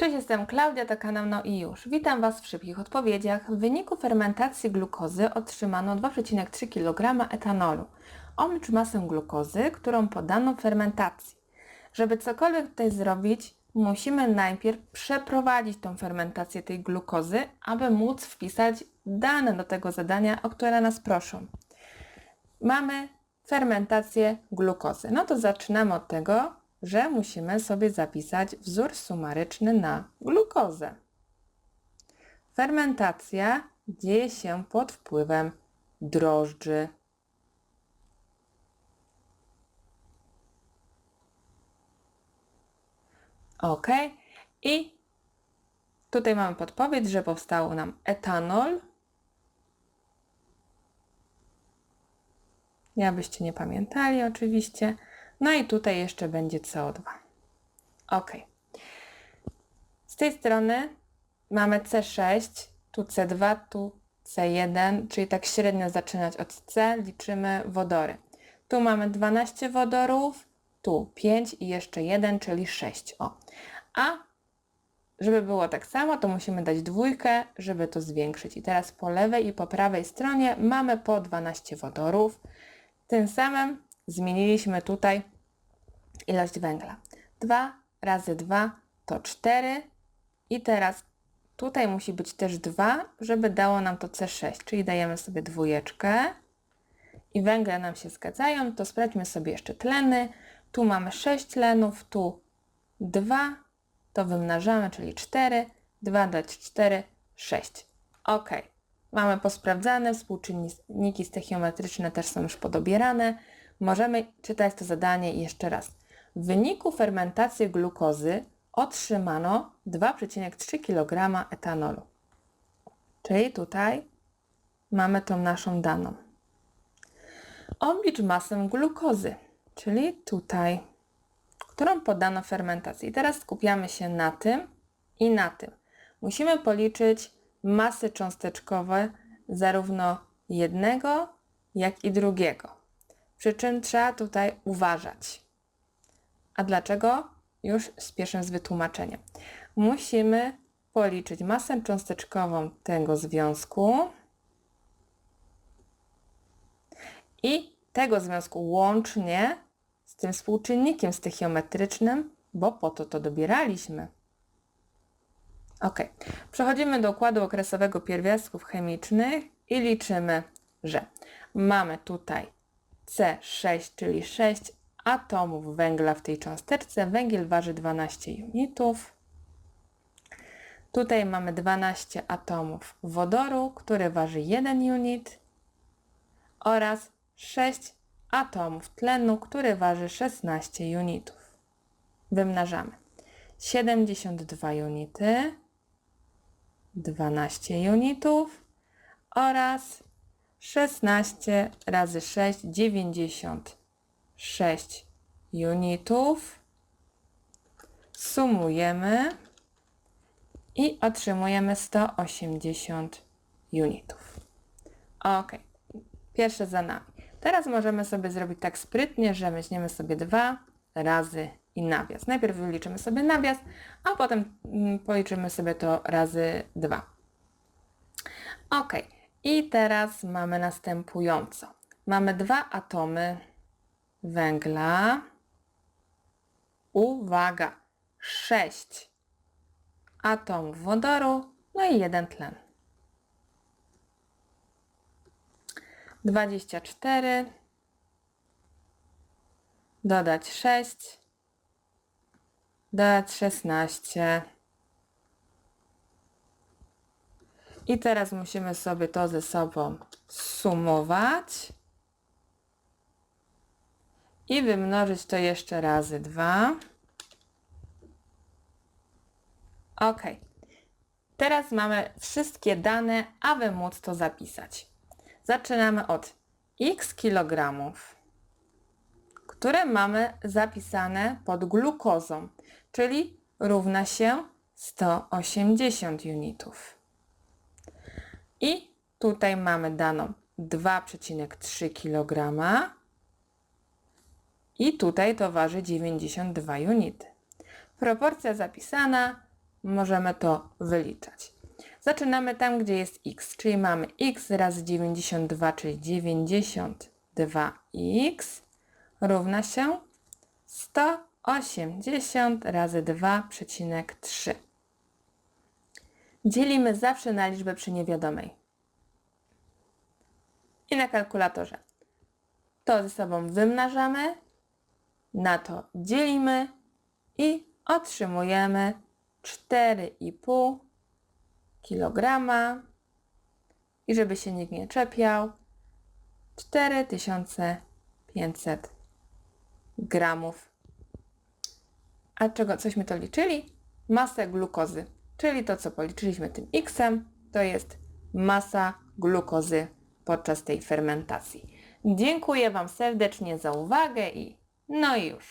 Cześć, jestem Klaudia, to kanał No i już. Witam Was w szybkich odpowiedziach. W wyniku fermentacji glukozy otrzymano 2,3 kg etanolu. Omicz masę glukozy, którą podano fermentacji. Żeby cokolwiek tutaj zrobić, musimy najpierw przeprowadzić tą fermentację tej glukozy, aby móc wpisać dane do tego zadania, o które nas proszą. Mamy fermentację glukozy. No to zaczynamy od tego, że musimy sobie zapisać wzór sumaryczny na glukozę. Fermentacja dzieje się pod wpływem drożdży. Ok. I tutaj mamy podpowiedź, że powstał nam etanol. Ja byście nie pamiętali oczywiście. No i tutaj jeszcze będzie CO2. Ok. Z tej strony mamy C6, tu C2, tu C1, czyli tak średnio zaczynać od C, liczymy wodory. Tu mamy 12 wodorów, tu 5 i jeszcze 1, czyli 6. O. A żeby było tak samo, to musimy dać dwójkę, żeby to zwiększyć. I teraz po lewej i po prawej stronie mamy po 12 wodorów. Tym samym zmieniliśmy tutaj ilość węgla. 2 razy 2 to 4 i teraz tutaj musi być też 2, żeby dało nam to C6, czyli dajemy sobie dwójeczkę i węgle nam się zgadzają, to sprawdźmy sobie jeszcze tleny. Tu mamy 6 tlenów, tu 2, to wymnażamy, czyli 4, 2 dać 4, 6. Ok. Mamy posprawdzane, współczynniki stechiometryczne też są już podobierane. Możemy czytać to zadanie jeszcze raz. W wyniku fermentacji glukozy otrzymano 2,3 kg etanolu. Czyli tutaj mamy tą naszą daną. Oblicz masę glukozy, czyli tutaj, którą podano fermentacji. I teraz skupiamy się na tym i na tym. Musimy policzyć masy cząsteczkowe zarówno jednego, jak i drugiego. Przy czym trzeba tutaj uważać. A dlaczego? Już spieszę z wytłumaczeniem. Musimy policzyć masę cząsteczkową tego związku i tego związku łącznie z tym współczynnikiem stechiometrycznym, bo po to to dobieraliśmy. Ok. Przechodzimy do układu okresowego pierwiastków chemicznych i liczymy, że mamy tutaj C6, czyli 6 atomów węgla w tej cząsteczce. Węgiel waży 12 unitów. Tutaj mamy 12 atomów wodoru, który waży 1 unit oraz 6 atomów tlenu, który waży 16 unitów. Wymnażamy. 72 unity, 12 unitów oraz 16 razy 6, 96 unitów. Sumujemy i otrzymujemy 180 unitów. Ok, pierwsze za nami. Teraz możemy sobie zrobić tak sprytnie, że weźmiemy sobie 2 razy i nawias. Najpierw wyliczymy sobie nawias, a potem mm, policzymy sobie to razy 2. Ok, i teraz mamy następująco. Mamy dwa atomy węgla. Uwaga, 6 atomów wodoru, no i jeden tlen. 24 dodać 6 dodać 16 i teraz musimy sobie to ze sobą sumować i wymnożyć to jeszcze razy 2 ok. Teraz mamy wszystkie dane aby móc to zapisać. Zaczynamy od x kilogramów które mamy zapisane pod glukozą, czyli równa się 180 unitów. I tutaj mamy daną 2,3 kg i tutaj to waży 92 unity. Proporcja zapisana możemy to wyliczać. Zaczynamy tam, gdzie jest x, czyli mamy x razy 92, czyli 92x równa się 180 razy 2,3. Dzielimy zawsze na liczbę przy niewiadomej. I na kalkulatorze. To ze sobą wymnażamy, na to dzielimy i otrzymujemy 4,5 kg. I żeby się nikt nie czepiał, 4500 gramów. A czego cośmy to liczyli? Masę glukozy, czyli to co policzyliśmy tym x, to jest masa glukozy podczas tej fermentacji. Dziękuję Wam serdecznie za uwagę i no i już.